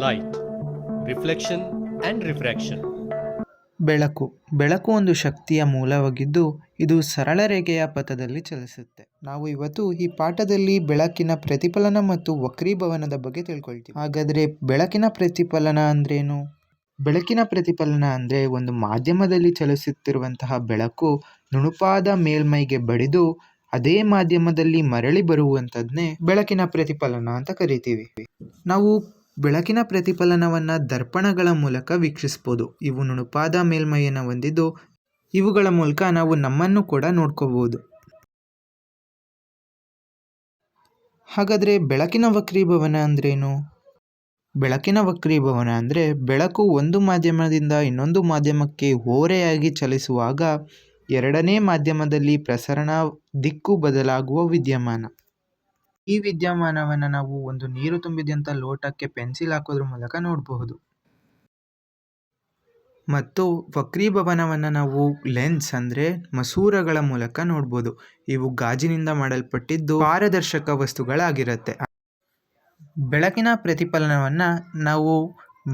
light, reflection and refraction ಬೆಳಕು. ಬೆಳಕು ಒಂದು ಶಕ್ತಿಯ ಮೂಲವಾಗಿದ್ದು ಇದು ಸರಳ ರೇಖೆಯ ಪಥದಲ್ಲಿ ಚಲಿಸುತ್ತೆ. ನಾವು ಇವತ್ತು ಈ ಪಾಠದಲ್ಲಿ ಬೆಳಕಿನ ಪ್ರತಿಫಲನ ಮತ್ತು ವಕ್ರೀಭವನದ ಬಗ್ಗೆ ತಿಳ್ಕೊಳ್ತೀವಿ. ಹಾಗಾದರೆ ಬೆಳಕಿನ ಪ್ರತಿಫಲನ ಅಂದ್ರೇನು? ಬೆಳಕಿನ ಪ್ರತಿಫಲನ ಅಂದರೆ ಒಂದು ಮಾಧ್ಯಮದಲ್ಲಿ ಚಲಿಸುತ್ತಿರುವಂತಹ ಬೆಳಕು ನುಣುಪಾದ ಮೇಲ್ಮೈಗೆ ಬಡಿದು ಅದೇ ಮಾಧ್ಯಮದಲ್ಲಿ ಮರಳಿ ಬರುವಂಥದ್ನೇ ಬೆಳಕಿನ ಪ್ರತಿಫಲನ ಅಂತ ಕರಿತೀವಿ. ನಾವು ಬೆಳಕಿನ ಪ್ರತಿಫಲನವನ್ನು ದರ್ಪಣಗಳ ಮೂಲಕ ವೀಕ್ಷಿಸ್ಬೋದು. ಇವು ನುಣುಪಾದ ಮೇಲ್ಮೈಯನ್ನು ಹೊಂದಿದ್ದು, ಇವುಗಳ ಮೂಲಕ ನಾವು ನಮ್ಮನ್ನು ಕೂಡ ನೋಡ್ಕೋಬೋದು. ಹಾಗಾದರೆ ಬೆಳಕಿನ ವಕ್ರೀಭವನ ಅಂದ್ರೇನು? ಬೆಳಕಿನ ವಕ್ರೀಭವನ ಅಂದರೆ ಬೆಳಕು ಒಂದು ಮಾಧ್ಯಮದಿಂದ ಇನ್ನೊಂದು ಮಾಧ್ಯಮಕ್ಕೆ ಓರೆಯಾಗಿ ಚಲಿಸುವಾಗ ಎರಡನೇ ಮಾಧ್ಯಮದಲ್ಲಿ ಪ್ರಸರಣ ದಿಕ್ಕು ಬದಲಾಗುವ ವಿದ್ಯಮಾನ. ಈ ವಿದ್ಯಮಾನವನ್ನು ನಾವು ಒಂದು ನೀರು ತುಂಬಿದಂಥ ಲೋಟಕ್ಕೆ ಪೆನ್ಸಿಲ್ ಹಾಕೋದ್ರ ಮೂಲಕ ನೋಡಬಹುದು. ಮತ್ತು ವಕ್ರೀಭವನವನ್ನು ನಾವು ಲೆನ್ಸ್ ಅಂದರೆ ಮಸೂರಗಳ ಮೂಲಕ ನೋಡ್ಬೋದು. ಇವು ಗಾಜಿನಿಂದ ಮಾಡಲ್ಪಟ್ಟಿದ್ದು ಪಾರದರ್ಶಕ ವಸ್ತುಗಳಾಗಿರುತ್ತೆ. ಬೆಳಕಿನ ಪ್ರತಿಫಲನವನ್ನು ನಾವು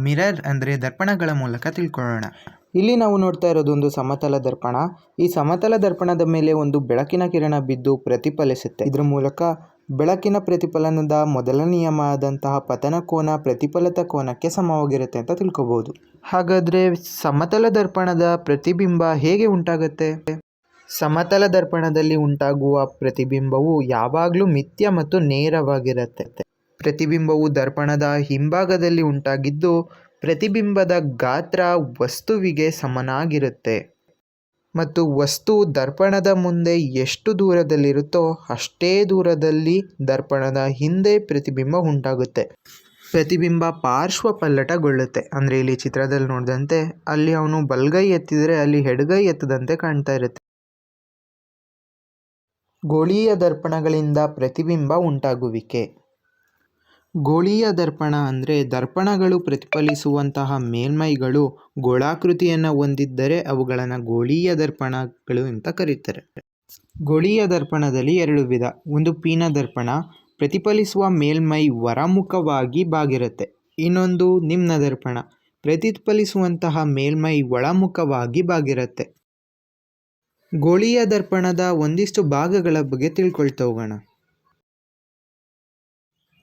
ಮಿರರ್ ಅಂದರೆ ದರ್ಪಣಗಳ ಮೂಲಕ ತಿಳ್ಕೊಳ್ಳೋಣ. ಇಲ್ಲಿ ನಾವು ನೋಡ್ತಾ ಇರೋದು ಒಂದು ಸಮತಲ ದರ್ಪಣ. ಈ ಸಮತಲ ದರ್ಪಣದ ಮೇಲೆ ಒಂದು ಬೆಳಕಿನ ಕಿರಣ ಬಿದ್ದು ಪ್ರತಿಫಲಿಸುತ್ತೆ. ಇದ್ರ ಮೂಲಕ ಬೆಳಕಿನ ಪ್ರತಿಫಲನದ ಮೊದಲ ನಿಯಮ ಆದಂತಹ ಪತನ ಕೋನ ಪ್ರತಿಫಲಿತ ಕೋನಕ್ಕೆ ಸಮವಾಗಿರುತ್ತೆ ಅಂತ ತಿಳ್ಕೊಬಹುದು ಹಾಗಾದರೆ ಸಮತಲ ದರ್ಪಣದ ಪ್ರತಿಬಿಂಬ ಹೇಗೆ ಉಂಟಾಗುತ್ತೆ? ಸಮತಲ ದರ್ಪಣದಲ್ಲಿ ಉಂಟಾಗುವ ಪ್ರತಿಬಿಂಬವು ಯಾವಾಗಲೂ ಮಿಥ್ಯ ಮತ್ತು ನೇರವಾಗಿರುತ್ತೆ. ಪ್ರತಿಬಿಂಬವು ದರ್ಪಣದ ಹಿಂಭಾಗದಲ್ಲಿ ಉಂಟಾಗಿದ್ದು ಪ್ರತಿಬಿಂಬದ ಗಾತ್ರ ವಸ್ತುವಿಗೆ ಸಮನಾಗಿರುತ್ತೆ. ಮತ್ತು ವಸ್ತು ದರ್ಪಣದ ಮುಂದೆ ಎಷ್ಟು ದೂರದಲ್ಲಿರುತ್ತೋ ಅಷ್ಟೇ ದೂರದಲ್ಲಿ ದರ್ಪಣದ ಹಿಂದೆ ಪ್ರತಿಬಿಂಬ ಉಂಟಾಗುತ್ತೆ. ಪ್ರತಿಬಿಂಬ ಪಾರ್ಶ್ವ ಪಲ್ಲಟಗೊಳ್ಳುತ್ತೆ. ಅಂದರೆ ಇಲ್ಲಿ ಚಿತ್ರದಲ್ಲಿ ನೋಡಿದಂತೆ ಅಲ್ಲಿ ಅವನು ಬಲಗೈ ಎತ್ತಿದರೆ ಅಲ್ಲಿ ಎಡಗೈ ಎತ್ತದಂತೆ ಕಾಣ್ತಾ ಇರುತ್ತೆ. ಗೋಳೀಯ ದರ್ಪಣಗಳಿಂದ ಪ್ರತಿಬಿಂಬ ಉಂಟಾಗುವಿಕೆ. ಗೋಳೀಯ ದರ್ಪಣ ಅಂದರೆ ದರ್ಪಣಗಳು ಪ್ರತಿಫಲಿಸುವಂತಹ ಮೇಲ್ಮೈಗಳು ಗೋಳಾಕೃತಿಯನ್ನು ಹೊಂದಿದ್ದರೆ ಅವುಗಳನ್ನು ಗೋಳೀಯ ದರ್ಪಣಗಳು ಅಂತ ಕರೀತಾರೆ. ಗೋಳೀಯ ದರ್ಪಣದಲ್ಲಿ ಎರಡು ವಿಧ. ಒಂದು ಪೀನ ದರ್ಪಣ ಪ್ರತಿಫಲಿಸುವ ಮೇಲ್ಮೈ ಹೊರಮುಖವಾಗಿ ಬಾಗಿರುತ್ತೆ. ಇನ್ನೊಂದು ನಿಮ್ನ ದರ್ಪಣ ಪ್ರತಿಫಲಿಸುವಂತಹ ಮೇಲ್ಮೈ ಒಳಮುಖವಾಗಿ ಬಾಗಿರುತ್ತೆ. ಗೋಳೀಯ ದರ್ಪಣದ ಒಂದಿಷ್ಟು ಭಾಗಗಳ ಬಗ್ಗೆ ತಿಳ್ಕೊಳ್ತಾ ಹೋಗೋಣ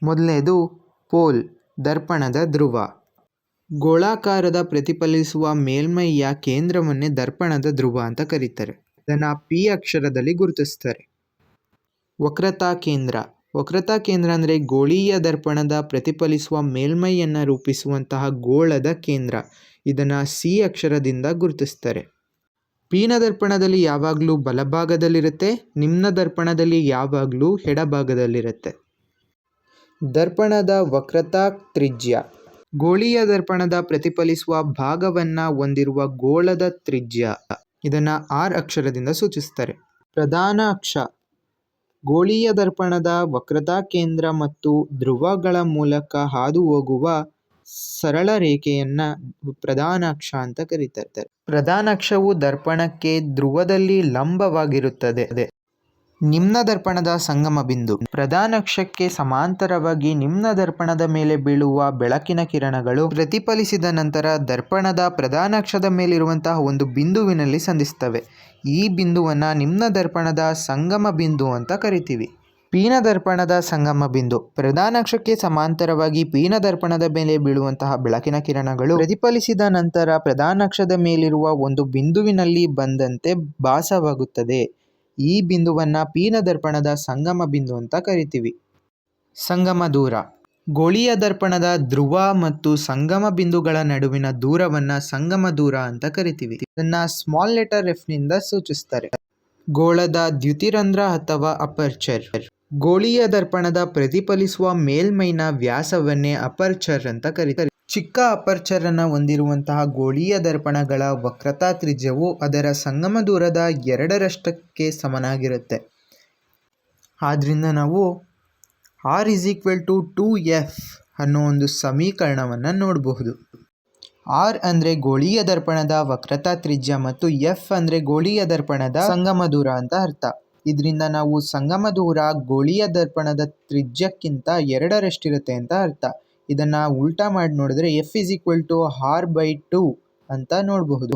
ಮೊದಲನೇದು, ಪೋಲ್, ದರ್ಪಣದ ಧ್ರುವ. ಗೋಳಾಕಾರದ ಪ್ರತಿಫಲಿಸುವ ಮೇಲ್ಮೈಯ ಕೇಂದ್ರವನ್ನೇ ದರ್ಪಣದ ಧ್ರುವ ಅಂತ ಕರೀತಾರೆ. ಇದನ್ನು ಪಿ ಅಕ್ಷರದಲ್ಲಿ ಗುರುತಿಸ್ತಾರೆ. ವಕ್ರತಾ ಕೇಂದ್ರ. ವಕ್ರತಾ ಕೇಂದ್ರ ಅಂದರೆ ಗೋಳೀಯ ದರ್ಪಣದ ಪ್ರತಿಫಲಿಸುವ ಮೇಲ್ಮೈಯನ್ನು ರೂಪಿಸುವಂತಹ ಗೋಳದ ಕೇಂದ್ರ. ಇದನ್ನು ಸಿ ಅಕ್ಷರದಿಂದ ಗುರುತಿಸ್ತಾರೆ. ಪೀನ ದರ್ಪಣದಲ್ಲಿ ಯಾವಾಗಲೂ ಬಲಭಾಗದಲ್ಲಿರುತ್ತೆ, ನಿಮ್ನ ದರ್ಪಣದಲ್ಲಿ ಯಾವಾಗಲೂ ಎಡಭಾಗದಲ್ಲಿರುತ್ತೆ. ದರ್ಪಣದ ವಕ್ರತಾ ತ್ರಿಜ್ಯ. ಗೋಳೀಯ ದರ್ಪಣದ ಪ್ರತಿಫಲಿಸುವ ಭಾಗವನ್ನು ಹೊಂದಿರುವ ಗೋಳದ ತ್ರಿಜ್ಯ. ಇದನ್ನು ಆರ್ ಅಕ್ಷರದಿಂದ ಸೂಚಿಸ್ತಾರೆ ಪ್ರಧಾನ ಅಕ್ಷ. ಗೋಳೀಯ ದರ್ಪಣದ ವಕ್ರತಾ ಕೇಂದ್ರ ಮತ್ತು ಧ್ರುವಗಳ ಮೂಲಕ ಹಾದು ಹೋಗುವ ಸರಳ ರೇಖೆಯನ್ನು ಪ್ರಧಾನ ಅಕ್ಷ ಅಂತ ಕರೀತಾರೆ. ಪ್ರಧಾನ ಅಕ್ಷವು ದರ್ಪಣಕ್ಕೆ ಧ್ರುವದಲ್ಲಿ ಲಂಬವಾಗಿರುತ್ತದೆ. ನಿಮ್ನ ದರ್ಪಣದ ಸಂಗಮ ಬಿಂದು. ಪ್ರಧಾನ ಅಕ್ಷಕ್ಕೆ ಸಮಾಂತರವಾಗಿ ನಿಮ್ನ ದರ್ಪಣದ ಮೇಲೆ ಬೀಳುವ ಬೆಳಕಿನ ಕಿರಣಗಳು ಪ್ರತಿಫಲಿಸಿದ ನಂತರ ದರ್ಪಣದ ಪ್ರಧಾನ ಅಕ್ಷದ ಮೇಲಿರುವಂತಹ ಒಂದು ಬಿಂದುವಿನಲ್ಲಿ ಸಂಧಿಸ್ತವೆ ಈ ಬಿಂದುವನ್ನು ನಿಮ್ನ ದರ್ಪಣದ ಸಂಗಮ ಬಿಂದು ಅಂತ ಕರಿತೀವಿ. ಪೀನ ದರ್ಪಣದ ಸಂಗಮ ಬಿಂದು. ಪ್ರಧಾನಾಕ್ಷಕ್ಕೆ ಸಮಾಂತರವಾಗಿ ಪೀನ ದರ್ಪಣದ ಮೇಲೆ ಬೀಳುವಂತಹ ಬೆಳಕಿನ ಕಿರಣಗಳು ಪ್ರತಿಫಲಿಸಿದ ನಂತರ ಪ್ರಧಾನಾಕ್ಷದ ಮೇಲಿರುವ ಒಂದು ಬಿಂದುವಿನಲ್ಲಿ ಬಂದಂತೆ ಭಾಸವಾಗುತ್ತದೆ. ಈ ಬಿಂದುವನ್ನ ಪೀನ ದರ್ಪಣದ ಸಂಗಮ ಬಿಂದು ಅಂತ ಕರಿತೀವಿ. ಸಂಗಮ ದೂರ. ಗೋಳೀಯ ದರ್ಪಣದ ಧ್ರುವ ಮತ್ತು ಸಂಗಮ ಬಿಂದುಗಳ ನಡುವಿನ ದೂರವನ್ನ ಸಂಗಮ ದೂರ ಅಂತ ಕರಿತೀವಿ. ಇದನ್ನು ಸ್ಮಾಲ್ ಲೆಟರ್ ಎಫ್ನಿಂದ ಸೂಚಿಸ್ತಾರೆ. ಗೋಳದ ದ್ಯುತಿರಂಧ್ರ ಅಥವಾ ಅಪರ್ಚರ್ ಗೋಳೀಯ ದರ್ಪಣದ ಪ್ರತಿಫಲಿಸುವ ಮೇಲ್ಮೈನ ವ್ಯಾಸವನ್ನೇ ಅಪರ್ಚರ್ ಅಂತ ಕರೀತಾರೆ. ಚಿಕ್ಕ ಅಪರ್ಚರನ್ನು ಹೊಂದಿರುವಂತಹ ಗೋಳೀಯ ದರ್ಪಣಗಳ ವಕ್ರತಾ ತ್ರಿಜ್ಯವು ಅದರ ಸಂಗಮ ದೂರದ ಎರಡರಷ್ಟಕ್ಕೆ ಸಮನಾಗಿರುತ್ತೆ. ಆದ್ದರಿಂದ ನಾವು R is equal to two F ಅನ್ನೋ ಒಂದು ಸಮೀಕರಣವನ್ನು ನೋಡಬಹುದು. ಆರ್ ಅಂದರೆ ಗೋಳೀಯ ದರ್ಪಣದ ವಕ್ರತಾ ತ್ರಿಜ್ಯ ಮತ್ತು ಎಫ್ ಅಂದರೆ ಗೋಳೀಯ ದರ್ಪಣದ ಸಂಗಮ ದೂರ ಅಂತ ಅರ್ಥ. ಇದರಿಂದ ನಾವು ಸಂಗಮ ದೂರ ಗೋಳೀಯ ದರ್ಪಣದ ತ್ರಿಜ್ಯಕ್ಕಿಂತ ಎರಡರಷ್ಟಿರುತ್ತೆ ಅಂತ ಅರ್ಥ. ಇದನ್ನು ಉಲ್ಟಾ ಮಾಡಿ ನೋಡಿದ್ರೆ F is equal to R by two ಅಂತ ನೋಡಬಹುದು.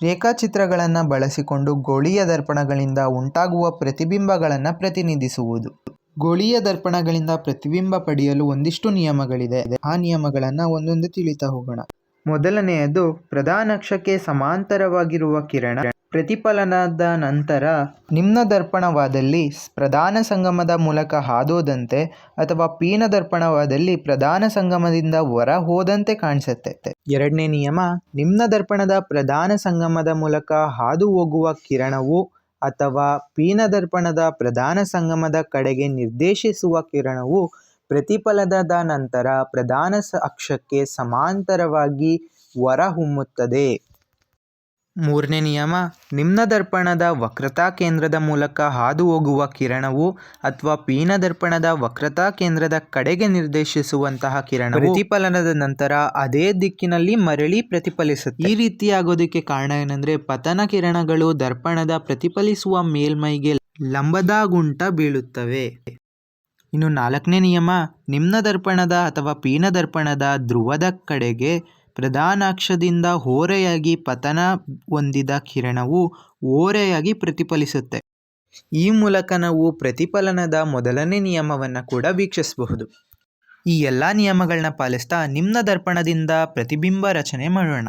ರೇಖಾಚಿತ್ರಗಳನ್ನು ಬಳಸಿಕೊಂಡು ಗೋಳೀಯ ದರ್ಪಣಗಳಿಂದ ಉಂಟಾಗುವ ಪ್ರತಿಬಿಂಬಗಳನ್ನು ಪ್ರತಿನಿಧಿಸುವುದು. ಗೋಳೀಯ ದರ್ಪಣಗಳಿಂದ ಪ್ರತಿಬಿಂಬ ಪಡೆಯಲು ಒಂದಿಷ್ಟು ನಿಯಮಗಳಿದೆ. ಆ ನಿಯಮಗಳನ್ನು ಒಂದೊಂದು ತಿಳಿತಾ ಹೋಗೋಣ. ಮೊದಲನೆಯದು ಪ್ರಧಾನ ಅಕ್ಷಕ್ಕೆ ಸಮಾಂತರವಾಗಿರುವ ಕಿರಣ. ಪ್ರತಿಫಲನದ ನಂತರ ನಿಮ್ನ ದರ್ಪಣವಾದಲ್ಲಿ ಪ್ರಧಾನ ಸಂಗಮದ ಮೂಲಕ ಹಾದೋದಂತೆ ಅಥವಾ ಪೀನ ದರ್ಪಣವಾದಲ್ಲಿ ಪ್ರಧಾನ ಸಂಗಮದಿಂದ ಹೊರ ಹೋದಂತೆ ಕಾಣಿಸುತ್ತೆ. ಎರಡನೇ ನಿಯಮ ನಿಮ್ನ ದರ್ಪಣದ ಪ್ರಧಾನ ಸಂಗಮದ ಮೂಲಕ ಹಾದು ಹೋಗುವ ಕಿರಣವು ಅಥವಾ ಪೀನ ದರ್ಪಣದ ಪ್ರಧಾನ ಸಂಗಮದ ಕಡೆಗೆ ನಿರ್ದೇಶಿಸುವ ಕಿರಣವು ಪ್ರತಿಫಲನದ ನಂತರ ಪ್ರಧಾನ ಅಕ್ಷಕ್ಕೆ ಸಮಾಂತರವಾಗಿ ಹೊರಹೊಮ್ಮುತ್ತದೆ. ಮೂರನೇ ನಿಯಮ, ನಿಮ್ನ ದರ್ಪಣದ ವಕ್ರತಾ ಕೇಂದ್ರದ ಮೂಲಕ ಹಾದು ಹೋಗುವ ಕಿರಣವು ಅಥವಾ ಪೀನ ದರ್ಪಣದ ವಕ್ರತಾ ಕೇಂದ್ರದ ಕಡೆಗೆ ನಿರ್ದೇಶಿಸುವಂತಹ ಕಿರಣ ಪ್ರತಿಫಲನದ ನಂತರ ಅದೇ ದಿಕ್ಕಿನಲ್ಲಿ ಮರಳಿ ಪ್ರತಿಫಲಿಸುತ್ತೆ. ಈ ರೀತಿಯಾಗೋದಕ್ಕೆ ಕಾರಣ ಏನಂದ್ರೆ, ಪತನ ಕಿರಣಗಳು ದರ್ಪಣದ ಪ್ರತಿಫಲಿಸುವ ಮೇಲ್ಮೈಗೆ ಲಂಬದಾಗುಂಟ ಬೀಳುತ್ತವೆ. ಇನ್ನು ನಾಲ್ಕನೇ ನಿಯಮ, ನಿಮ್ನ ದರ್ಪಣದ ಅಥವಾ ಪೀನ ದರ್ಪಣದ ಧ್ರುವದ ಕಡೆಗೆ ಪ್ರಧಾನ ಅಕ್ಷದಿಂದ ಓರೆಯಾಗಿ ಪತನ ಹೊಂದಿದ ಕಿರಣವು ಓರೆಯಾಗಿ ಪ್ರತಿಫಲಿಸುತ್ತೆ. ಈ ಮೂಲಕ ನಾವು ಪ್ರತಿಫಲನದ ಮೊದಲನೇ ನಿಯಮವನ್ನು ಕೂಡ ವೀಕ್ಷಿಸಬಹುದು. ಈ ಎಲ್ಲ ನಿಯಮಗಳನ್ನ ಪಾಲಿಸ್ತಾ ನಿಮ್ನ ದರ್ಪಣದಿಂದ ಪ್ರತಿಬಿಂಬ ರಚನೆ ಮಾಡೋಣ.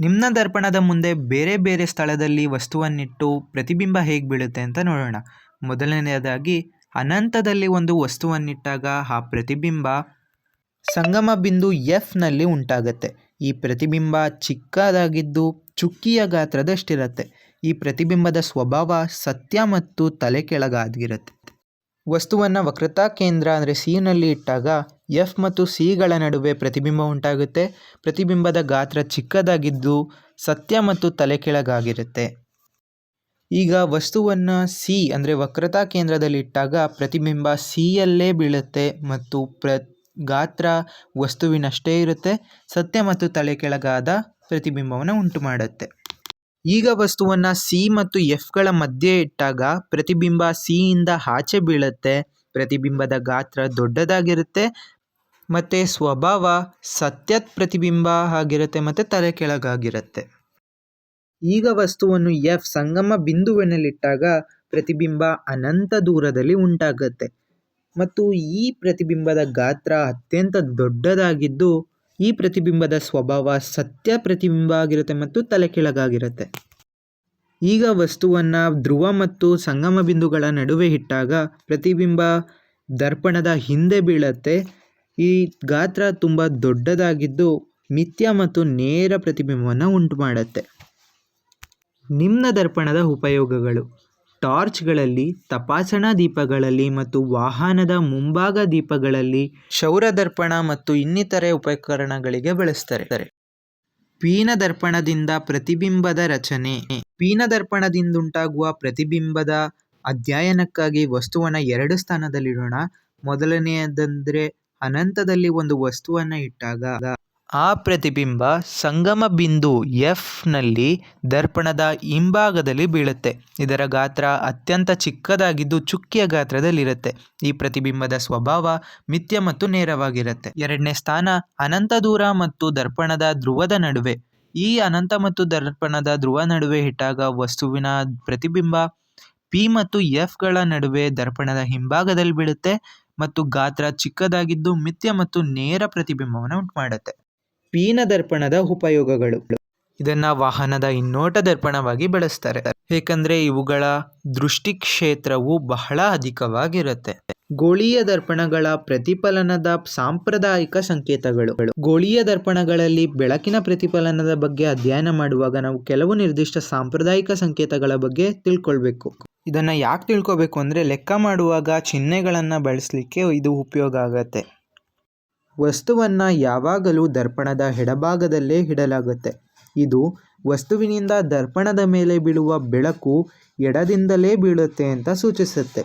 ನಿಮ್ನ ದರ್ಪಣದ ಮುಂದೆ ಬೇರೆ ಬೇರೆ ಸ್ಥಳದಲ್ಲಿ ವಸ್ತುವನ್ನಿಟ್ಟು ಪ್ರತಿಬಿಂಬ ಹೇಗೆ ಬೀಳುತ್ತೆ ಅಂತ ನೋಡೋಣ. ಮೊದಲನೆಯದಾಗಿ ಅನಂತದಲ್ಲಿ ಒಂದು ವಸ್ತುವನ್ನಿಟ್ಟಾಗ ಆ ಪ್ರತಿಬಿಂಬ ಸಂಗಮ ಬಿಂದು ಎಫ್ನಲ್ಲಿ ಉಂಟಾಗತ್ತೆ. ಈ ಪ್ರತಿಬಿಂಬ ಚಿಕ್ಕದಾಗಿದ್ದು ಚುಕ್ಕಿಯ ಗಾತ್ರದಷ್ಟಿರತ್ತೆ. ಈ ಪ್ರತಿಬಿಂಬದ ಸ್ವಭಾವ ಸತ್ಯ ಮತ್ತು ತಲೆ ಕೆಳಗಾಗಿರುತ್ತೆ. ವಸ್ತುವನ್ನು ವಕ್ರತಾ ಕೇಂದ್ರ ಅಂದರೆ ಸಿನಲ್ಲಿ ಇಟ್ಟಾಗ ಎಫ್ ಮತ್ತು ಸಿಗಳ ನಡುವೆ ಪ್ರತಿಬಿಂಬ ಉಂಟಾಗುತ್ತೆ. ಪ್ರತಿಬಿಂಬದ ಗಾತ್ರ ಚಿಕ್ಕದಾಗಿದ್ದು ಸತ್ಯ ಮತ್ತು ತಲೆ ಕೆಳಗಾಗಿರುತ್ತೆ. ಈಗ ವಸ್ತುವನ್ನು ಸಿ ಅಂದರೆ ವಕ್ರತಾ ಕೇಂದ್ರದಲ್ಲಿ ಇಟ್ಟಾಗ ಪ್ರತಿಬಿಂಬ ಸಿಯಲ್ಲೇ ಬೀಳುತ್ತೆ ಮತ್ತು ಪ್ರ ಗಾತ್ರ ವಸ್ತುವಿನಷ್ಟೇ ಇರುತ್ತೆ, ಸತ್ಯ ಮತ್ತು ತಲೆ ಕೆಳಗಾದ ಪ್ರತಿಬಿಂಬವನ್ನು ಉಂಟು ಮಾಡುತ್ತೆ ಈಗ ವಸ್ತುವನ್ನು ಸಿ ಮತ್ತು ಎಫ್ಗಳ ಮಧ್ಯೆ ಇಟ್ಟಾಗ ಪ್ರತಿಬಿಂಬ ಸಿಯಿಂದ ಆಚೆ ಬೀಳುತ್ತೆ, ಪ್ರತಿಬಿಂಬದ ಗಾತ್ರ ದೊಡ್ಡದಾಗಿರುತ್ತೆ, ಮತ್ತು ಸ್ವಭಾವ ಸತ್ಯದ ಪ್ರತಿಬಿಂಬ ಆಗಿರುತ್ತೆ ಮತ್ತು ತಲೆ ಕೆಳಗಾಗಿರುತ್ತೆ. ಈಗ ವಸ್ತುವನ್ನು ಎಫ್ ಸಂಗಮ ಬಿಂದುವಿನಲ್ಲಿಟ್ಟಾಗ ಪ್ರತಿಬಿಂಬ ಅನಂತ ದೂರದಲ್ಲಿ ಉಂಟಾಗುತ್ತೆ. ಮತ್ತು ಈ ಪ್ರತಿಬಿಂಬದ ಗಾತ್ರ ಅತ್ಯಂತ ದೊಡ್ಡದಾಗಿದ್ದು, ಈ ಪ್ರತಿಬಿಂಬದ ಸ್ವಭಾವ ಸತ್ಯ ಪ್ರತಿಬಿಂಬ ಆಗಿರುತ್ತೆ ಮತ್ತು ತಲೆ ಕೆಳಗಾಗಿರುತ್ತೆ. ಈಗ ವಸ್ತುವನ್ನು ಧ್ರುವ ಮತ್ತು ಸಂಗಮ ಬಿಂದುಗಳ ನಡುವೆ ಇಟ್ಟಾಗ ಪ್ರತಿಬಿಂಬ ದರ್ಪಣದ ಹಿಂದೆ ಬೀಳತ್ತೆ. ಈ ಗಾತ್ರ ತುಂಬ ದೊಡ್ಡದಾಗಿದ್ದು ಮಿಥ್ಯ ಮತ್ತು ನೇರ ಪ್ರತಿಬಿಂಬವನ್ನು ಉಂಟು ಮಾಡತ್ತೆ ನಿಮ್ನ ದರ್ಪಣದ ಉಪಯೋಗಗಳು. ಟಾರ್ಚ್ಗಳಲ್ಲಿ, ತಪಾಸಣಾ ದೀಪಗಳಲ್ಲಿ ಮತ್ತು ವಾಹನದ ಮುಂಭಾಗ ದೀಪಗಳಲ್ಲಿ ಶೌರ ದರ್ಪಣ ಮತ್ತು ಇನ್ನಿತರೆ ಉಪಕರಣಗಳಿಗೆ ಬಳಸ್ತಾರೆ. ಪೀನ ದರ್ಪಣದಿಂದ ಪ್ರತಿಬಿಂಬದ ರಚನೆ. ಪೀನ ದರ್ಪಣದಿಂದಂಟಾಗುವ ಪ್ರತಿಬಿಂಬದ ಅಧ್ಯಯನಕ್ಕಾಗಿ ವಸ್ತುವನ್ನು ಎರಡು ಸ್ಥಾನದಲ್ಲಿಡೋಣ. ಮೊದಲನೆಯದಂದರೆ ಅನಂತದಲ್ಲಿ ಒಂದು ವಸ್ತುವನ್ನು ಇಟ್ಟಾಗ. ಆ ಪ್ರತಿಬಿಂಬ ಸಂಗಮ ಬಿಂದು ಎಫ್ನಲ್ಲಿ ದರ್ಪಣದ ಹಿಂಭಾಗದಲ್ಲಿ ಬೀಳುತ್ತೆ. ಇದರ ಗಾತ್ರ ಅತ್ಯಂತ ಚಿಕ್ಕದಾಗಿದ್ದು ಚುಕ್ಕಿಯ ಗಾತ್ರದಲ್ಲಿರುತ್ತೆ. ಈ ಪ್ರತಿಬಿಂಬದ ಸ್ವಭಾವ ಮಿಥ್ಯ ಮತ್ತು ನೇರವಾಗಿರುತ್ತೆ. ಎರಡನೇ ಸ್ಥಾನ ಅನಂತ ದೂರ ಮತ್ತು ದರ್ಪಣದ ಧ್ರುವದ ನಡುವೆ. ಈ ಅನಂತ ಮತ್ತು ದರ್ಪಣದ ಧ್ರುವ ನಡುವೆ ಇಟ್ಟಾಗ ವಸ್ತುವಿನ ಪ್ರತಿಬಿಂಬ ಪಿ ಮತ್ತು ಎಫ್ಗಳ ನಡುವೆ ದರ್ಪಣದ ಹಿಂಭಾಗದಲ್ಲಿ ಬೀಳುತ್ತೆ ಮತ್ತು ಗಾತ್ರ ಚಿಕ್ಕದಾಗಿದ್ದು ಮಿಥ್ಯ ಮತ್ತು ನೇರ ಪ್ರತಿಬಿಂಬವನ್ನು ಉಂಟು ಮಾಡುತ್ತೆ ಪೀನ ದರ್ಪಣದ ಉಪಯೋಗಗಳು. ಇದನ್ನ ವಾಹನದ ಹಿನ್ನೋಟ ದರ್ಪಣವಾಗಿ ಬಳಸ್ತಾರೆ. ಏಕೆಂದರೆ ಇವುಗಳ ದೃಷ್ಟಿ ಕ್ಷೇತ್ರವು ಬಹಳ ಅಧಿಕವಾಗಿರುತ್ತೆ. ಗೋಳೀಯ ದರ್ಪಣಗಳ ಪ್ರತಿಫಲನದ ಸಾಂಪ್ರದಾಯಿಕ ಸಂಕೇತಗಳು. ಗೋಳೀಯ ದರ್ಪಣಗಳಲ್ಲಿ ಬೆಳಕಿನ ಪ್ರತಿಫಲನದ ಬಗ್ಗೆ ಅಧ್ಯಯನ ಮಾಡುವಾಗ ನಾವು ಕೆಲವು ನಿರ್ದಿಷ್ಟ ಸಾಂಪ್ರದಾಯಿಕ ಸಂಕೇತಗಳ ಬಗ್ಗೆ ತಿಳ್ಕೊಳ್ಬೇಕು. ಇದನ್ನ ಯಾಕೆ ತಿಳ್ಕೊಬೇಕು ಅಂದ್ರೆ ಲೆಕ್ಕ ಮಾಡುವಾಗ ಚಿಹ್ನೆಗಳನ್ನು ಬಳಸಲಿಕ್ಕೆ ಇದು ಉಪಯೋಗ ಆಗತ್ತೆ. ವಸ್ತುವನ್ನು ಯಾವಾಗಲೂ ದರ್ಪಣದ ಎಡಭಾಗದಲ್ಲೇ ಇಡಲಾಗುತ್ತೆ. ಇದು ವಸ್ತುವಿನಿಂದ ದರ್ಪಣದ ಮೇಲೆ ಬೀಳುವ ಬೆಳಕು ಎಡದಿಂದಲೇ ಬೀಳುತ್ತೆ ಅಂತ ಸೂಚಿಸುತ್ತೆ.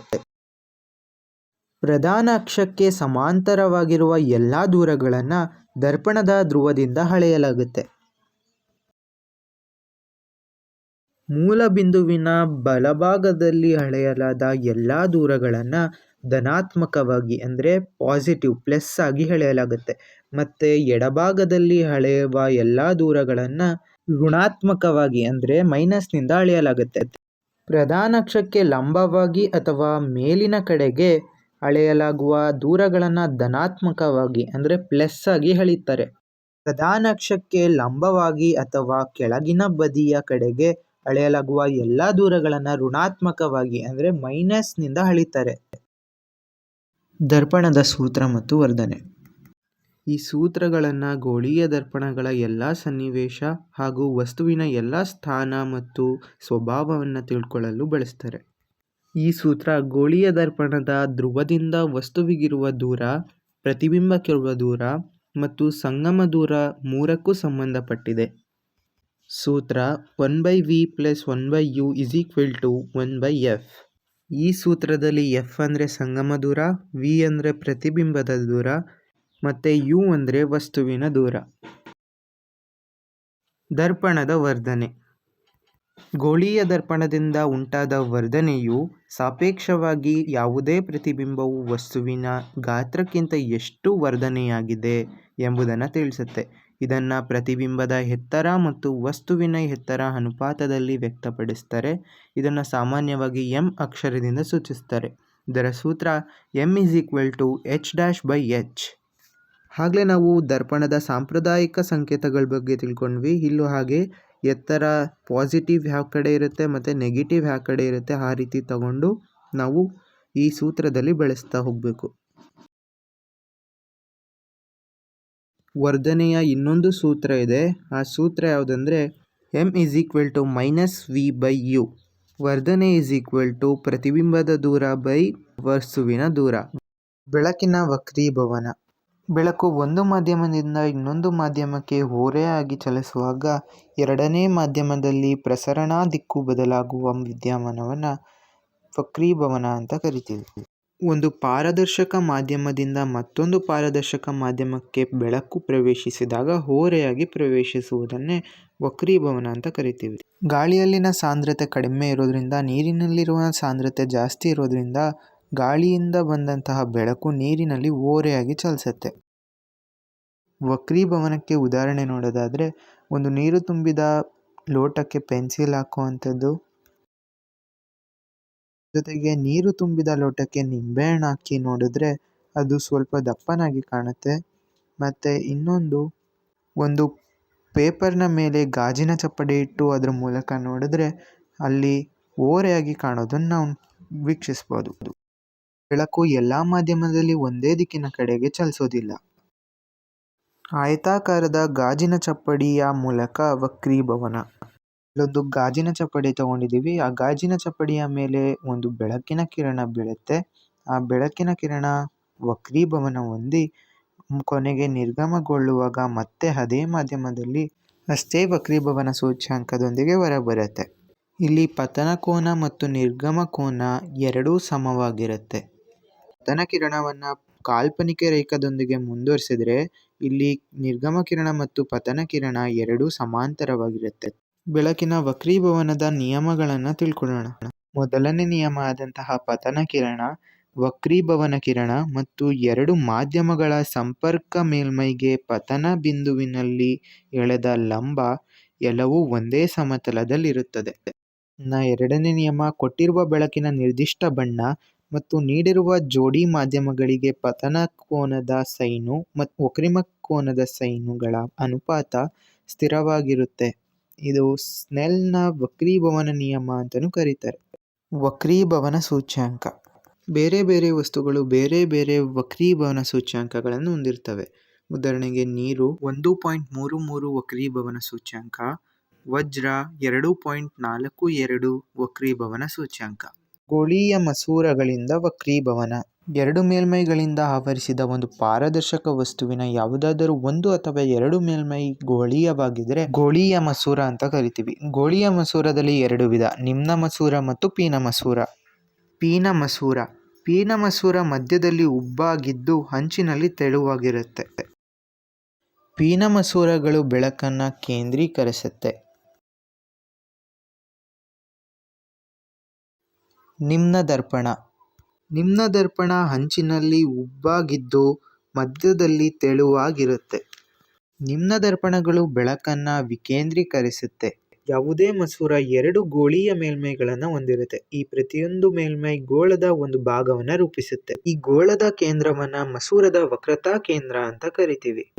ಪ್ರಧಾನ ಅಕ್ಷಕ್ಕೆ ಸಮಾಂತರವಾಗಿರುವ ಎಲ್ಲ ದೂರಗಳನ್ನು ದರ್ಪಣದ ಧ್ರುವದಿಂದ ಅಳೆಯಲಾಗುತ್ತೆ. ಮೂಲ ಬಿಂದುವಿನ ಬಲಭಾಗದಲ್ಲಿ ಅಳೆಯಲಾದ ಎಲ್ಲ ದೂರಗಳನ್ನು ಧನಾತ್ಮಕವಾಗಿ ಅಂದರೆ ಪಾಸಿಟಿವ್ ಪ್ಲಸ್ ಆಗಿ ಎಳೆಯಲಾಗುತ್ತೆ. ಮತ್ತು ಎಡಭಾಗದಲ್ಲಿ ಹಳೆಯುವ ಎಲ್ಲ ದೂರಗಳನ್ನು ಋಣಾತ್ಮಕವಾಗಿ ಅಂದರೆ ಮೈನಸ್ನಿಂದ ಅಳೆಯಲಾಗುತ್ತೆ. ಪ್ರಧಾನ ಅಕ್ಷಕ್ಕೆ ಲಂಬವಾಗಿ ಅಥವಾ ಮೇಲಿನ ಕಡೆಗೆ ಅಳೆಯಲಾಗುವ ದೂರಗಳನ್ನು ಧನಾತ್ಮಕವಾಗಿ ಅಂದರೆ ಪ್ಲಸ್ ಆಗಿ ಎಳೀತಾರೆ. ಪ್ರಧಾನ ಅಕ್ಷಕ್ಕೆ ಲಂಬವಾಗಿ ಅಥವಾ ಕೆಳಗಿನ ಬದಿಯ ಕಡೆಗೆ ಅಳೆಯಲಾಗುವ ಎಲ್ಲ ದೂರಗಳನ್ನು ಋಣಾತ್ಮಕವಾಗಿ ಅಂದರೆ ಮೈನಸ್ನಿಂದ ಅಳೀತಾರೆ. ದರ್ಪಣದ ಸೂತ್ರ ಮತ್ತು ವರ್ಧನೆ. ಈ ಸೂತ್ರಗಳನ್ನು ಗೋಳೀಯ ದರ್ಪಣಗಳ ಎಲ್ಲ ಸನ್ನಿವೇಶ ಹಾಗೂ ವಸ್ತುವಿನ ಎಲ್ಲ ಸ್ಥಾನ ಮತ್ತು ಸ್ವಭಾವವನ್ನು ತಿಳ್ಕೊಳ್ಳಲು ಬಳಸ್ತಾರೆ. ಈ ಸೂತ್ರ ಗೋಳೀಯ ದರ್ಪಣದ ಧ್ರುವದಿಂದ ವಸ್ತುವಿಗಿರುವ ದೂರ, ಪ್ರತಿಬಿಂಬಕ್ಕಿರುವ ದೂರ ಮತ್ತು ಸಂಗಮ ದೂರ ಮೂರಕ್ಕೂ ಸಂಬಂಧಪಟ್ಟಿದೆ. ಸೂತ್ರ one by V plus one by U is equal to one by F. ಈ ಸೂತ್ರದಲ್ಲಿ ಎಫ್ ಅಂದರೆ ಸಂಗಮ ದೂರ ವಿ ಅಂದರೆ ಪ್ರತಿಬಿಂಬದ ದೂರ ಮತ್ತು ಯು ಅಂದರೆ ವಸ್ತುವಿನ ದೂರ. ದರ್ಪಣದ ವರ್ಧನೆ. ಗೋಳೀಯ ದರ್ಪಣದಿಂದ ಉಂಟಾದ ವರ್ಧನೆಯು ಸಾಪೇಕ್ಷವಾಗಿ ಯಾವುದೇ ಪ್ರತಿಬಿಂಬವು ವಸ್ತುವಿನ ಗಾತ್ರಕ್ಕಿಂತ ಎಷ್ಟು ವರ್ಧನೆಯಾಗಿದೆ ಎಂಬುದನ್ನು ತಿಳಿಸುತ್ತೆ. ಇದನ್ನು ಪ್ರತಿಬಿಂಬದ ಎತ್ತರ ಮತ್ತು ವಸ್ತುವಿನ ಎತ್ತರ ಅನುಪಾತದಲ್ಲಿ ವ್ಯಕ್ತಪಡಿಸ್ತಾರೆ ಇದನ್ನು ಸಾಮಾನ್ಯವಾಗಿ ಎಂ ಅಕ್ಷರದಿಂದ ಸೂಚಿಸ್ತಾರೆ ಇದರ ಸೂತ್ರ M is equal to H dash by H ಆಗಲೇ ನಾವು ದರ್ಪಣದ ಸಾಂಪ್ರದಾಯಿಕ ಸಂಕೇತಗಳ ಬಗ್ಗೆ ತಿಳ್ಕೊಂಡ್ವಿ. ಇಲ್ಲೂ ಹಾಗೆ ಎತ್ತರ ಪಾಸಿಟಿವ್ ಯಾವ ಕಡೆ ಇರುತ್ತೆ ಮತ್ತು ನೆಗೆಟಿವ್ ಯಾವ ಕಡೆ ಇರುತ್ತೆ ಆ ರೀತಿ ತಗೊಂಡು ನಾವು ಈ ಸೂತ್ರದಲ್ಲಿ ಬಳಸ್ತಾ ಹೋಗಬೇಕು. ವರ್ಧನೆಯ ಇನ್ನೊಂದು ಸೂತ್ರ ಇದೆ. ಆ ಸೂತ್ರ ಯಾವುದಂದರೆ M is equal to minus V by U ವರ್ಧನೆ ಇಸ್ ಈಕ್ವಲ್ ಟು ಪ್ರತಿಬಿಂಬದ ದೂರ ಬೈ ವಸ್ತುವಿನ ದೂರ. ಬೆಳಕಿನ ವಕ್ರೀಭವನ. ಬೆಳಕು ಒಂದು ಮಾಧ್ಯಮದಿಂದ ಇನ್ನೊಂದು ಮಾಧ್ಯಮಕ್ಕೆ ಓರೆಯಾಗಿ ಚಲಿಸುವಾಗ ಎರಡನೇ ಮಾಧ್ಯಮದಲ್ಲಿ ಪ್ರಸರಣಾ ದಿಕ್ಕು ಬದಲಾಗುವ ವಿದ್ಯಮಾನವನ್ನು ವಕ್ರೀಭವನ ಅಂತ ಕರಿತೀವಿ. ಒಂದು ಪಾರದರ್ಶಕ ಮಾಧ್ಯಮದಿಂದ ಮತ್ತೊಂದು ಪಾರದರ್ಶಕ ಮಾಧ್ಯಮಕ್ಕೆ ಬೆಳಕು ಪ್ರವೇಶಿಸಿದಾಗ ಓರೆಯಾಗಿ ಪ್ರವೇಶಿಸುವುದನ್ನೇ ವಕ್ರೀಭವನ ಅಂತ ಕರಿತೀವಿ. ಗಾಳಿಯಲ್ಲಿನ ಸಾಂದ್ರತೆ ಕಡಿಮೆ ಇರೋದ್ರಿಂದ, ನೀರಿನಲ್ಲಿರುವ ಸಾಂದ್ರತೆ ಜಾಸ್ತಿ ಇರೋದ್ರಿಂದ ಗಾಳಿಯಿಂದ ಬಂದಂತಹ ಬೆಳಕು ನೀರಿನಲ್ಲಿ ಓರೆಯಾಗಿ ಚಲಿಸುತ್ತೆ. ವಕ್ರೀಭವನಕ್ಕೆ ಉದಾಹರಣೆ ನೋಡೋದಾದರೆ, ಒಂದು ನೀರು ತುಂಬಿದ ಲೋಟಕ್ಕೆ ಪೆನ್ಸಿಲ್ ಹಾಕುವಂಥದ್ದು ಜೊತೆಗೆ ನೀರು ತುಂಬಿದ ಲೋಟಕ್ಕೆ ನಿಂಬೆಹಣ್ಣು ಹಾಕಿ ನೋಡಿದ್ರೆ ಅದು ಸ್ವಲ್ಪ ದಪ್ಪನಾಗಿ ಕಾಣುತ್ತೆ. ಮತ್ತು ಇನ್ನೊಂದು, ಒಂದು ಪೇಪರ್ನ ಮೇಲೆ ಗಾಜಿನ ಚಪ್ಪಡಿ ಇಟ್ಟು ಅದರ ಮೂಲಕ ನೋಡಿದ್ರೆ ಅಲ್ಲಿ ಓರೆಯಾಗಿ ಕಾಣೋದನ್ನು ನಾವು ವೀಕ್ಷಿಸ್ಬೋದು. ಬೆಳಕು ಎಲ್ಲ ಮಾಧ್ಯಮದಲ್ಲಿ ಒಂದೇ ದಿಕ್ಕಿನ ಕಡೆಗೆ ಚಲಿಸೋದಿಲ್ಲ. ಆಯತಾಕಾರದ ಗಾಜಿನ ಚಪ್ಪಡಿಯ ಮೂಲಕ ವಕ್ರೀಭವನ ಇಲ್ಲೊಂದು ಗಾಜಿನ ಚಪ್ಪಡಿ ತಗೊಂಡಿದ್ದೀವಿ. ಆ ಗಾಜಿನ ಚಪ್ಪಡಿಯ ಮೇಲೆ ಒಂದು ಬೆಳಕಿನ ಕಿರಣ ಬೀಳುತ್ತೆ. ಆ ಬೆಳಕಿನ ಕಿರಣ ವಕ್ರೀಭವನ ಹೊಂದಿ ಕೊನೆಗೆ ನಿರ್ಗಮಗೊಳ್ಳುವಾಗ ಮತ್ತೆ ಅದೇ ಮಾಧ್ಯಮದಲ್ಲಿ ಅಷ್ಟೇ ವಕ್ರೀಭವನ ಸೂಚ್ಯಾಂಕದೊಂದಿಗೆ ಹೊರಬರುತ್ತೆ. ಇಲ್ಲಿ ಪತನ ಕೋನ ಮತ್ತು ನಿರ್ಗಮ ಕೋನ ಎರಡೂ ಸಮವಾಗಿರುತ್ತೆ. ಪತನ ಕಿರಣವನ್ನು ಕಾಲ್ಪನಿಕ ರೇಖದೊಂದಿಗೆ ಮುಂದುವರಿಸಿದ್ರೆ ಇಲ್ಲಿ ನಿರ್ಗಮ ಕಿರಣ ಮತ್ತು ಪತನ ಕಿರಣ ಎರಡೂ ಸಮಾಂತರವಾಗಿರುತ್ತೆ. ಬೆಳಕಿನ ವಕ್ರೀಭವನದ ನಿಯಮಗಳನ್ನು ತಿಳ್ಕೊಳ್ಳೋಣ. ಮೊದಲನೇ ನಿಯಮ ಆದಂತಹ ಪತನ ಕಿರಣ, ವಕ್ರೀಭವನ ಕಿರಣ ಮತ್ತು ಎರಡು ಮಾಧ್ಯಮಗಳ ಸಂಪರ್ಕ ಮೇಲ್ಮೈಗೆ ಪತನ ಬಿಂದುವಿನಲ್ಲಿ ಎಳೆದ ಲಂಬ ಎಲ್ಲವೂ ಒಂದೇ ಸಮತಲದಲ್ಲಿರುತ್ತದೆ. ನ ಎರಡನೇ ನಿಯಮ, ಕೊಟ್ಟಿರುವ ಬೆಳಕಿನ ನಿರ್ದಿಷ್ಟ ಬಣ್ಣ ಮತ್ತು ನೀಡಿರುವ ಜೋಡಿ ಮಾಧ್ಯಮಗಳಿಗೆ ಪತನ ಕೋನದ ಸೈನು ಮತ್ತು ವಕ್ರಿಮ ಕೋನದ ಸೈನುಗಳ ಅನುಪಾತ ಸ್ಥಿರವಾಗಿರುತ್ತೆ. ಇದು ಸ್ನೆಲ್ನ ವಕ್ರೀಭವನ ನಿಯಮ ಅಂತಲೂ ಕರೀತಾರೆ. ವಕ್ರೀಭವನ ಸೂಚ್ಯಾಂಕ. ಬೇರೆ ಬೇರೆ ವಸ್ತುಗಳು ಬೇರೆ ಬೇರೆ ವಕ್ರೀಭವನ ಸೂಚ್ಯಾಂಕಗಳನ್ನು ಹೊಂದಿರ್ತವೆ. ಉದಾಹರಣೆಗೆ ನೀರು ಒಂದು ಪಾಯಿಂಟ್ ಮೂರು ಮೂರು ವಕ್ರೀಭವನ ಸೂಚ್ಯಾಂಕ, ವಜ್ರ ಎರಡು ಪಾಯಿಂಟ್ ನಾಲ್ಕು ಎರಡು ವಕ್ರೀಭವನ ಸೂಚ್ಯಾಂಕ. ಗೋಳೀಯ ಮಸೂರಗಳಿಂದ ವಕ್ರೀಭವನ. ಎರಡು ಮೇಲ್ಮೈಗಳಿಂದ ಆವರಿಸಿದ ಒಂದು ಪಾರದರ್ಶಕ ವಸ್ತುವಿನ ಯಾವುದಾದರೂ ಒಂದು ಅಥವಾ ಎರಡು ಮೇಲ್ಮೈ ಗೋಳೀಯವಾಗಿದ್ದರೆ ಗೋಳೀಯ ಮಸೂರ ಅಂತ ಕರಿತೀವಿ. ಗೋಳೀಯ ಮಸೂರದಲ್ಲಿ ಎರಡು ವಿಧ, ನಿಮ್ನ ಮಸೂರ ಮತ್ತು ಪೀನ ಮಸೂರ. ಪೀನ ಮಸೂರ ಪೀನ ಮಸೂರ ಮಧ್ಯದಲ್ಲಿ ಉಬ್ಬಾಗಿದ್ದು ಹಂಚಿನಲ್ಲಿ ತೆಳುವಾಗಿರುತ್ತೆ. ಪೀನ ಮಸೂರಗಳು ಬೆಳಕನ್ನು ಕೇಂದ್ರೀಕರಿಸುತ್ತೆ. ನಿಮ್ನ ದರ್ಪಣ ನಿಮ್ನ ದರ್ಪಣ ಹಂಚಿನಲ್ಲಿ ಉಬ್ಬಾಗಿದ್ದು ಮಧ್ಯದಲ್ಲಿ ತೆಳುವಾಗಿರುತ್ತೆ. ನಿಮ್ನ ದರ್ಪಣಗಳು ಬೆಳಕನ್ನ ವಿಕೇಂದ್ರೀಕರಿಸುತ್ತೆ. ಯಾವುದೇ ಮಸೂರ ಎರಡು ಗೋಳೀಯ ಮೇಲ್ಮೈಗಳನ್ನು ಹೊಂದಿರುತ್ತೆ. ಈ ಪ್ರತಿಯೊಂದು ಮೇಲ್ಮೈ ಗೋಳದ ಒಂದು ಭಾಗವನ್ನ ರೂಪಿಸುತ್ತೆ. ಈ ಗೋಳದ ಕೇಂದ್ರವನ್ನ ಮಸೂರದ ವಕ್ರತಾ ಕೇಂದ್ರ ಅಂತ ಕರಿತೀವಿ.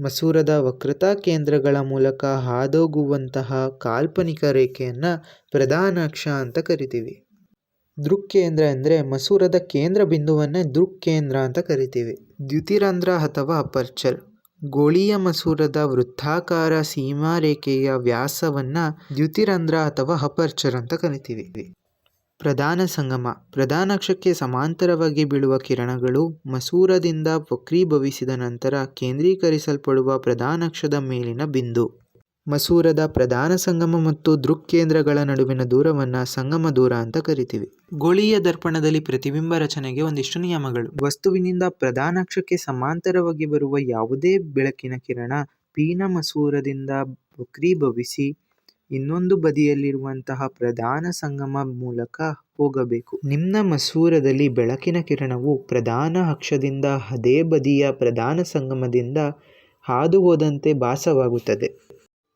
ಮಸೂರದ ವಕ್ರತಾ ಕೇಂದ್ರಗಳ ಮೂಲಕ ಹಾದೋಗುವಂತಹ ಕಾಲ್ಪನಿಕ ರೇಖೆಯನ್ನ ಪ್ರಧಾನ ಅಕ್ಷ ಅಂತ ಕರಿತೀವಿ. ದೃಕ್ಕೇಂದ್ರ ಅಂದರೆ ಮಸೂರದ ಕೇಂದ್ರ ಬಿಂದುವನ್ನೇ ದೃಕ್ಕೇಂದ್ರ ಅಂತ ಕರಿತೀವಿ. ದ್ಯುತಿರಂಧ್ರ ಅಥವಾ ಅಪರ್ಚರ್. ಗೋಳೀಯ ಮಸೂರದ ವೃತ್ತಾಕಾರ ಸೀಮಾರೇಖೆಯ ವ್ಯಾಸವನ್ನು ದ್ಯುತಿರಂಧ್ರ ಅಥವಾ ಅಪರ್ಚರ್ ಅಂತ ಕರಿತೀವಿ. ಪ್ರಧಾನ ಸಂಗಮ. ಪ್ರಧಾನ ಅಕ್ಷಕ್ಕೆ ಸಮಾಂತರವಾಗಿ ಬೀಳುವ ಕಿರಣಗಳು ಮಸೂರದಿಂದ ವಕ್ರೀಭವಿಸಿದ ನಂತರ ಕೇಂದ್ರೀಕರಿಸಲ್ಪಡುವ ಪ್ರಧಾನಾಕ್ಷದ ಮೇಲಿನ ಬಿಂದು. ಮಸೂರದ ಪ್ರಧಾನ ಸಂಗಮ ಮತ್ತು ದೃಕ್ಕೇಂದ್ರಗಳ ನಡುವಿನ ದೂರವನ್ನು ಸಂಗಮ ದೂರ ಅಂತ ಕರಿತೀವಿ. ಗೋಳೀಯ ದರ್ಪಣದಲ್ಲಿ ಪ್ರತಿಬಿಂಬ ರಚನೆಗೆ ಒಂದಿಷ್ಟು ನಿಯಮಗಳು. ವಸ್ತುವಿನಿಂದ ಪ್ರಧಾನಾಕ್ಷಕ್ಕೆ ಸಮಾಂತರವಾಗಿ ಬರುವ ಯಾವುದೇ ಬೆಳಕಿನ ಕಿರಣ ಪೀನ ಮಸೂರದಿಂದ ವಕ್ರೀಭವಿಸಿ ಇನ್ನೊಂದು ಬದಿಯಲ್ಲಿರುವಂತಹ ಪ್ರಧಾನ ಸಂಗಮ ಮೂಲಕ ಹೋಗಬೇಕು. ನಿಮ್ನ ಮಸೂರದಲ್ಲಿ ಬೆಳಕಿನ ಕಿರಣವು ಪ್ರಧಾನ ಅಕ್ಷದಿಂದ ಅದೇ ಬದಿಯ ಪ್ರಧಾನ ಸಂಗಮದಿಂದ ಹಾದು ಹೋದಂತೆ ಭಾಸವಾಗುತ್ತದೆ.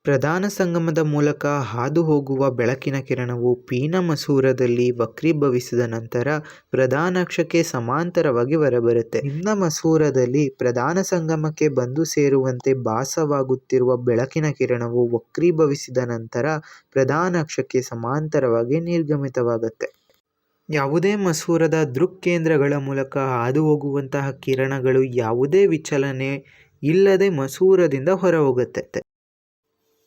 ಪ್ರಧಾನ ಸಂಗಮದ ಮೂಲಕ ಹಾದು ಹೋಗುವ ಬೆಳಕಿನ ಕಿರಣವು ಪೀನ ಮಸೂರದಲ್ಲಿ ವಕ್ರೀಭವಿಸಿದ ನಂತರ ಪ್ರಧಾನ ಅಕ್ಷಕ್ಕೆ ಸಮಾಂತರವಾಗಿ ಹೊರಬರುತ್ತೆ. ನಿಮ್ನ ಮಸೂರದಲ್ಲಿ ಪ್ರಧಾನ ಸಂಗಮಕ್ಕೆ ಬಂದು ಸೇರುವಂತೆ ಭಾಸವಾಗುತ್ತಿರುವ ಬೆಳಕಿನ ಕಿರಣವು ವಕ್ರೀಭವಿಸಿದ ನಂತರ ಪ್ರಧಾನ ಅಕ್ಷಕ್ಕೆ ಸಮಾಂತರವಾಗಿ ನಿರ್ಗಮಿತವಾಗುತ್ತೆ. ಯಾವುದೇ ಮಸೂರದ ದೃಕ್ಕೇಂದ್ರಗಳ ಮೂಲಕ ಹಾದು ಹೋಗುವಂತಹ ಕಿರಣಗಳು ಯಾವುದೇ ವಿಚಲನೆ ಇಲ್ಲದೆ ಮಸೂರದಿಂದ ಹೊರಹೋಗುತ್ತೆ.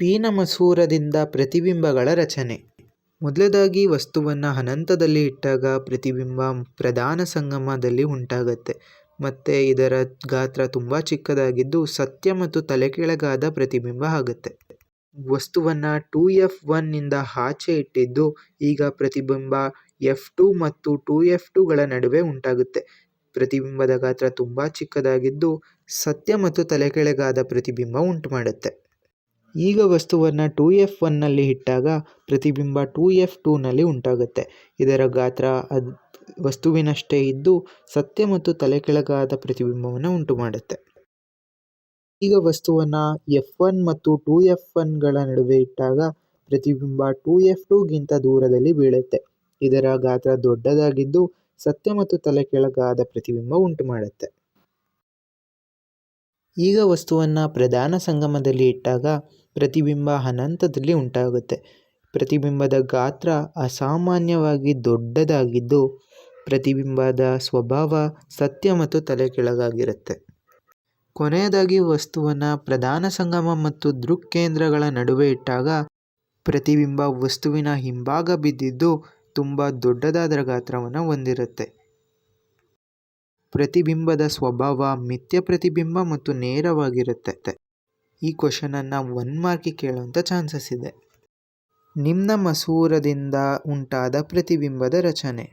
ಪೀನ ಮಸೂರದಿಂದ ಪ್ರತಿಬಿಂಬಗಳ ರಚನೆ. ಮೊದಲದಾಗಿ ವಸ್ತುವನ್ನು ಅನಂತದಲ್ಲಿ ಇಟ್ಟಾಗ ಪ್ರತಿಬಿಂಬ ಪ್ರಧಾನ ಸಂಗಮದಲ್ಲಿ ಉಂಟಾಗತ್ತೆ. ಮತ್ತು ಇದರ ಗಾತ್ರ ತುಂಬ ಚಿಕ್ಕದಾಗಿದ್ದು ಸತ್ಯ ಮತ್ತು ತಲೆಕೆಳಗಾದ ಪ್ರತಿಬಿಂಬ ಆಗುತ್ತೆ. ವಸ್ತುವನ್ನು ಟೂ ಎಫ್ ಒನ್ನಿಂದ ಆಚೆ ಇಟ್ಟಿದ್ದು ಈಗ ಪ್ರತಿಬಿಂಬ ಎಫ್ ಟು ಮತ್ತು ಟೂ ಎಫ್ ಟುಗಳ ನಡುವೆ ಉಂಟಾಗುತ್ತೆ. ಪ್ರತಿಬಿಂಬದ ಗಾತ್ರ ತುಂಬ ಚಿಕ್ಕದಾಗಿದ್ದು ಸತ್ಯ ಮತ್ತು ತಲೆಕೆಳಗಾದ ಪ್ರತಿಬಿಂಬ ಉಂಟು ಮಾಡುತ್ತೆ ಈಗ ವಸ್ತುವನ್ನು ಟೂ ಎಫ್ ಒನ್ನಲ್ಲಿ ಇಟ್ಟಾಗ ಪ್ರತಿಬಿಂಬ ಟೂ ಎಫ್ ಟೂನಲ್ಲಿ ಉಂಟಾಗುತ್ತೆ. ಇದರ ಗಾತ್ರ ಅದು, ವಸ್ತುವಿನಷ್ಟೇ ಇದ್ದು ಸತ್ಯ ಮತ್ತು ತಲೆಕೆಳಗಾದ ಪ್ರತಿಬಿಂಬವನ್ನು ಉಂಟು ಮಾಡುತ್ತೆ ಈಗ ವಸ್ತುವನ್ನು ಎಫ್ ಒನ್ ಮತ್ತು ಟೂ ಎಫ್ ಒನ್ಗಳ ನಡುವೆ ಇಟ್ಟಾಗ ಪ್ರತಿಬಿಂಬ ಟೂ ಎಫ್ ಟೂಗಿಂತ ದೂರದಲ್ಲಿ ಬೀಳುತ್ತೆ. ಇದರ ಗಾತ್ರ ದೊಡ್ಡದಾಗಿದ್ದು ಸತ್ಯ ಮತ್ತು ತಲೆಕೆಳಗಾದ ಪ್ರತಿಬಿಂಬ ಉಂಟು ಮಾಡುತ್ತೆ ಈಗ ವಸ್ತುವನ್ನು ಪ್ರಧಾನ ಸಂಗಮದಲ್ಲಿ ಇಟ್ಟಾಗ ಪ್ರತಿಬಿಂಬ ಅನಂತದಲ್ಲಿ ಉಂಟಾಗುತ್ತೆ. ಪ್ರತಿಬಿಂಬದ ಗಾತ್ರ ಅಸಾಮಾನ್ಯವಾಗಿ ದೊಡ್ಡದಾಗಿದ್ದು, ಪ್ರತಿಬಿಂಬದ ಸ್ವಭಾವ ಸತ್ಯ ಮತ್ತು ತಲೆಕೆಳಗಾಗಿರುತ್ತೆ ಕೊನೆಯದಾಗಿ, ವಸ್ತುವನ್ನು ಪ್ರಧಾನ ಸಂಗಮ ಮತ್ತು ದೃಕ್ಕೇಂದ್ರಗಳ ನಡುವೆ ಇಟ್ಟಾಗ, ಪ್ರತಿಬಿಂಬ ವಸ್ತುವಿನ ಹಿಂಭಾಗ ಬಿದ್ದಿದ್ದು ತುಂಬ ದೊಡ್ಡದಾದ ಗಾತ್ರವನ್ನು ಹೊಂದಿರುತ್ತೆ. ಪ್ರತಿಬಿಂಬದ ಸ್ವಭಾವ ಮಿಥ್ಯ ಪ್ರತಿಬಿಂಬ ಮತ್ತು ನೇರವಾಗಿರುತ್ತೆ. ಈ ಕ್ವಶನನ್ನು ಒನ್ ಮಾರ್ಕಿಗೆ ಕೇಳುವಂಥ ಚಾನ್ಸಸ್ ಇದೆ. ನಿಮ್ನ ಮಸೂರದಿಂದ ಉಂಟಾದ ಪ್ರತಿಬಿಂಬದ ರಚನೆ.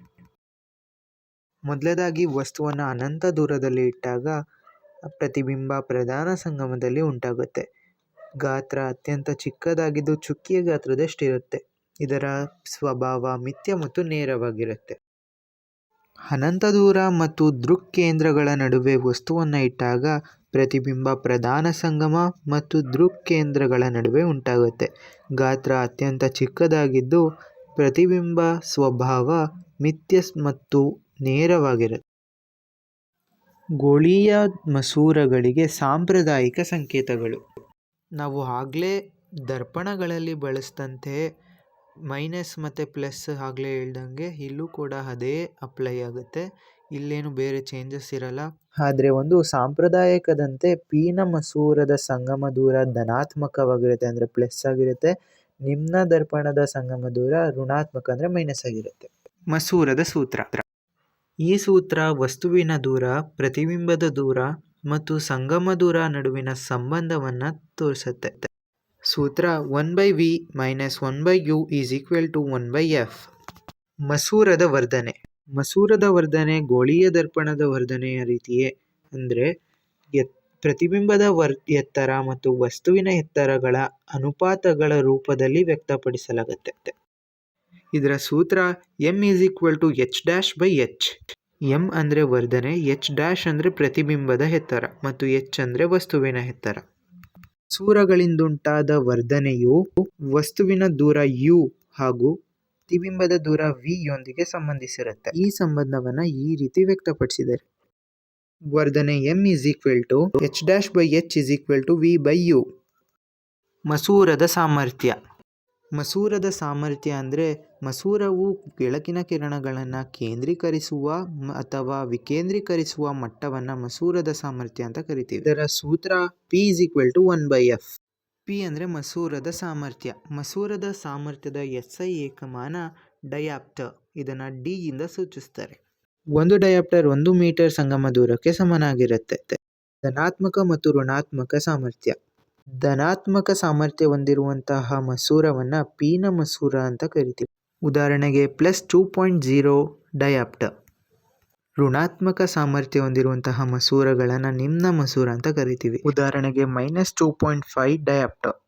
ಮೊದಲನೇದಾಗಿ ವಸ್ತುವನ್ನು ಅನಂತ ದೂರದಲ್ಲಿ ಇಟ್ಟಾಗ ಪ್ರತಿಬಿಂಬ ಪ್ರಧಾನ ಸಂಗಮದಲ್ಲಿ ಉಂಟಾಗುತ್ತೆ. ಗಾತ್ರ ಅತ್ಯಂತ ಚಿಕ್ಕದಾಗಿದ್ದು ಚುಕ್ಕಿಯ ಗಾತ್ರದಷ್ಟಿರುತ್ತೆ. ಇದರ ಸ್ವಭಾವ ಮಿಥ್ಯ ಮತ್ತು ನೇರವಾಗಿರುತ್ತೆ. ಅನಂತ ದೂರ ಮತ್ತು ದೃಕ್ಕೇಂದ್ರಗಳ ನಡುವೆ ವಸ್ತುವನ್ನು ಇಟ್ಟಾಗ ಪ್ರತಿಬಿಂಬ ಪ್ರಧಾನ ಸಂಗಮ ಮತ್ತು ದೃಕ್ ಕೇಂದ್ರಗಳ ನಡುವೆ ಉಂಟಾಗುತ್ತೆ. ಗಾತ್ರ ಅತ್ಯಂತ ಚಿಕ್ಕದಾಗಿದ್ದು ಪ್ರತಿಬಿಂಬ ಸ್ವಭಾವ ಮಿಥ್ಯ ಮತ್ತು ನೇರವಾಗಿರುತ್ತೆ ಗೋಳೀಯ ಮಸೂರಗಳಿಗೆ ಸಾಂಪ್ರದಾಯಿಕ ಸಂಕೇತಗಳು. ನಾವು ಆಗಲೇ ದರ್ಪಣಗಳಲ್ಲಿ ಬಳಸಿದಂತೆ ಮೈನಸ್ ಮತ್ತು ಪ್ಲಸ್ ಆಗಲೇ ಹೇಳ್ದಂಗೆ ಇಲ್ಲೂ ಕೂಡ ಅದೇ ಅಪ್ಲೈ ಆಗುತ್ತೆ. ಇಲ್ಲೇನು ಬೇರೆ ಚೇಂಜಸ್ ಇರಲ್ಲ. ಆದರೆ ಒಂದು ಸಾಂಪ್ರದಾಯಿಕದಂತೆ ಪೀನ ಮಸೂರದ ಸಂಗಮ ದೂರ ಧನಾತ್ಮಕವಾಗಿರುತ್ತೆ ಅಂದರೆ ಪ್ಲಸ್ ಆಗಿರುತ್ತೆ. ನಿಮ್ನ ದರ್ಪಣದ ಸಂಗಮ ದೂರ ಋಣಾತ್ಮಕ ಅಂದರೆ ಮೈನಸ್ ಆಗಿರುತ್ತೆ. ಮಸೂರದ ಸೂತ್ರ. ಈ ಸೂತ್ರ ವಸ್ತುವಿನ ದೂರ ಪ್ರತಿಬಿಂಬದ ದೂರ ಮತ್ತು ಸಂಗಮ ದೂರ ನಡುವಿನ ಸಂಬಂಧವನ್ನು ತೋರಿಸುತ್ತೆ. ಸೂತ್ರ one by V minus one by U is equal to one by F. ಮಸೂರದ ವರ್ಧನೆ. ಮಸೂರದ ವರ್ಧನೆ ಗೋಳೀಯ ದರ್ಪಣದ ವರ್ಧನೆಯ ರೀತಿಯೇ ಅಂದರೆ ಎತ್ ಪ್ರತಿಬಿಂಬದ ವರ್ ಎತ್ತರ ಮತ್ತು ವಸ್ತುವಿನ ಎತ್ತರಗಳ ಅನುಪಾತಗಳ ರೂಪದಲ್ಲಿ ವ್ಯಕ್ತಪಡಿಸಲಾಗುತ್ತೆ. ಇದರ ಸೂತ್ರ M is equal to H dash by H. M ಅಂದರೆ ವರ್ಧನೆ, ಎಚ್ ಡ್ಯಾಶ್ ಅಂದರೆ ಪ್ರತಿಬಿಂಬದ ಎತ್ತರ ಮತ್ತು ಎಚ್ ಅಂದರೆ ವಸ್ತುವಿನ ಎತ್ತರ. ಮಸೂರಗಳಿಂದುಂಟಾದ ವರ್ಧನೆಯು ವಸ್ತುವಿನ ದೂರ ಯು ಹಾಗೂ ಪ್ರತಿಬಿಂಬದ ದೂರ ವಿ ಯೊಂದಿಗೆ ಸಂಬಂಧಿಸಿರುತ್ತೆ. ಈ ಸಂಬಂಧವನ್ನ ಈ ರೀತಿ ವ್ಯಕ್ತಪಡಿಸಿದ್ದಾರೆ ವರ್ಧನೆ M is equal to H dash by H is equal to V by U. ಮಸೂರದ ಸಾಮರ್ಥ್ಯ. ಮಸೂರದ ಸಾಮರ್ಥ್ಯ ಅಂದರೆ ಮಸೂರವು ಬೆಳಕಿನ ಕಿರಣಗಳನ್ನು ಕೇಂದ್ರೀಕರಿಸುವ ಅಥವಾ ವಿಕೇಂದ್ರೀಕರಿಸುವ ಮಟ್ಟವನ್ನು ಮಸೂರದ ಸಾಮರ್ಥ್ಯ ಅಂತ ಕರಿತೀವಿ. ಇದರ ಸೂತ್ರ P is equal to one by F P ಅಂದರೆ ಮಸೂರದ ಸಾಮರ್ಥ್ಯ. ಮಸೂರದ ಸಾಮರ್ಥ್ಯದ ಎಸ್ ಐ ಏಕಮಾನ ಡಯಾಪ್ಟರ್ ಇದನ್ನು ಡಿ ಇಂದ ಸೂಚಿಸ್ತಾರೆ. ಒಂದು ಡಯಾಪ್ಟರ್ ಒಂದು ಮೀಟರ್ ಸಂಗಮ ದೂರಕ್ಕೆ ಸಮನಾಗಿರುತ್ತೆ. ಧನಾತ್ಮಕ ಮತ್ತು ಋಣಾತ್ಮಕ ಸಾಮರ್ಥ್ಯ. ಧನಾತ್ಮಕ ಸಾಮರ್ಥ್ಯ ಹೊಂದಿರುವಂತಹ ಮಸೂರವನ್ನು ಪೀನ ಮಸೂರ ಅಂತ ಕರಿತೀವಿ. ಉದಾಹರಣೆಗೆ plus two point zero dioptre ಋಣಾತ್ಮಕ ಸಾಮರ್ಥ್ಯ ಹೊಂದಿರುವಂತಹ ಮಸೂರಗಳನ್ನು ನಿಮ್ನ ಮಸೂರ ಅಂತ ಕರಿತೀವಿ. ಉದಾಹರಣೆಗೆ minus two point five dioptre.